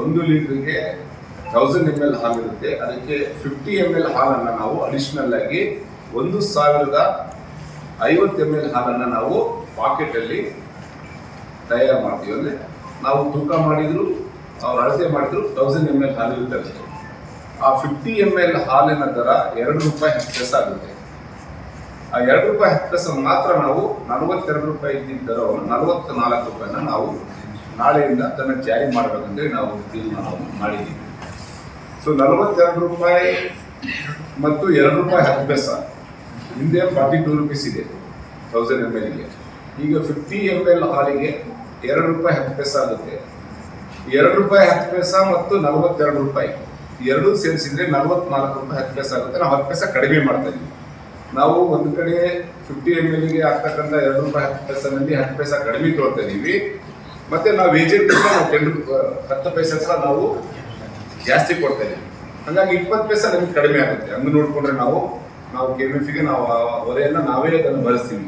ಒಂದು ಲೀಟ್ರಿಗೆ thousand M L ಹಾಲಿರುತ್ತೆ ಅದಕ್ಕೆ ಫಿಫ್ಟಿ ಎಂ ಎಲ್ ಹಾಲನ್ನು ನಾವು ಅಡಿಷನಲ್ ಆಗಿ ಒಂದು ಸಾವಿರದ ಐವತ್ತು ಎಂ ಎಲ್ ಹಾಲನ್ನು ನಾವು ಪಾಕೆಟಲ್ಲಿ ತಯಾರು ಮಾಡ್ತೀವಿ. ಅಂದರೆ ನಾವು ತೂಕ ಮಾಡಿದ್ರು ಅವ್ರು ಅಳತೆ ಮಾಡಿದ್ರು ತೌಸಂಡ್ ಎಂ ಎಲ್ ಹಾಲು ಇರ್ತದೆ ಆ ಫಿಫ್ಟಿ ಎಂ ಎಲ್ ಹಾಲಿನ ದರ ಎರಡು ರೂಪಾಯಿ ಹೆಚ್ಚಸ್ ಆಗುತ್ತೆ. ಆ ಎರಡು ರೂಪಾಯಿ ಹೆಚ್ಚಸ್ ಮಾತ್ರ ನಾವು ನಲವತ್ತೆರಡು ರೂಪಾಯಿ ದರವನ್ನು ನಲವತ್ತು ನಾಲ್ಕು ರೂಪಾಯಿನ ನಾವು ನಾಳೆಯಿಂದ ಅದನ್ನು ಜಾರಿ ಮಾಡಬೇಕಂತೇಳಿ ನಾವು ತೀರ್ಮಾನವನ್ನು ಮಾಡಿದ್ದೀವಿ. ಸೊ ನಲವತ್ತೆರಡು ರೂಪಾಯಿ ಮತ್ತು ಎರಡು ರೂಪಾಯಿ ಹತ್ತು ಪೈಸೆ. ಹಿಂದೆ ಫಾರ್ಟಿ ಟೂ ರುಪೀಸ್ ಇದೆ ತೌಸಂಡ್ ಎಂ ಎಲ್ಗೆ ಈಗ ಫಿಫ್ಟಿ ಎಂ ಎಲ್ ಹಾಲಿಗೆ ಎರಡು ರೂಪಾಯಿ ಹತ್ತು ಪೈಸೆ ಆಗುತ್ತೆ. ಎರಡು ರೂಪಾಯಿ ಹತ್ತು ಪೈಸೆ ಮತ್ತು ನಲವತ್ತೆರಡು ರೂಪಾಯಿ. ಎರಡೂ ಸೇರಿಸಿದ್ರೆ ನಲವತ್ನಾಲ್ಕು ರೂಪಾಯಿ ಹತ್ತು ಪೈಸೆ ಆಗುತ್ತೆ. ನಾವು ಹತ್ತು ಪೈಸ ಕಡಿಮೆ ಮಾಡ್ತಾ ಇದ್ದೀವಿ ನಾವು ಒಂದು ಕಡೆ ಫಿಫ್ಟಿ ಎಂ ಎಲ್ಗೆ ಆಗ್ತಕ್ಕಂಥ ಎರಡು ರೂಪಾಯಿ ಹತ್ತು ಪೈಸನಲ್ಲಿ ಹತ್ತು ಪೈಸೆ ಕಡಿಮೆ ತೊಗೊಳ್ತಾ ಇದ್ದೀವಿ ಮತ್ತೆ ನಾವು ಏಜೆಂಟ್ ನಾವು ಟೆನ್ ಹತ್ತು ಪೈಸೆ ಹತ್ರ ನಾವು ಜಾಸ್ತಿ ಕೊಡ್ತೇವೆ ಇದ್ದೀವಿ. ಹಾಗಾಗಿ ಇಪ್ಪತ್ತು ಪೈಸೆ ನಮಗೆ ಕಡಿಮೆ ಆಗುತ್ತೆ. ಹಂಗೆ ನೋಡಿಕೊಂಡ್ರೆ ನಾವು ನಾವು ಕೆ ಎಂ ಎಫ್ಗೆ ನಾವು ಹೊರೆಯನ್ನು ನಾವೇ ಅದನ್ನು ಭರಿಸ್ತೀವಿ.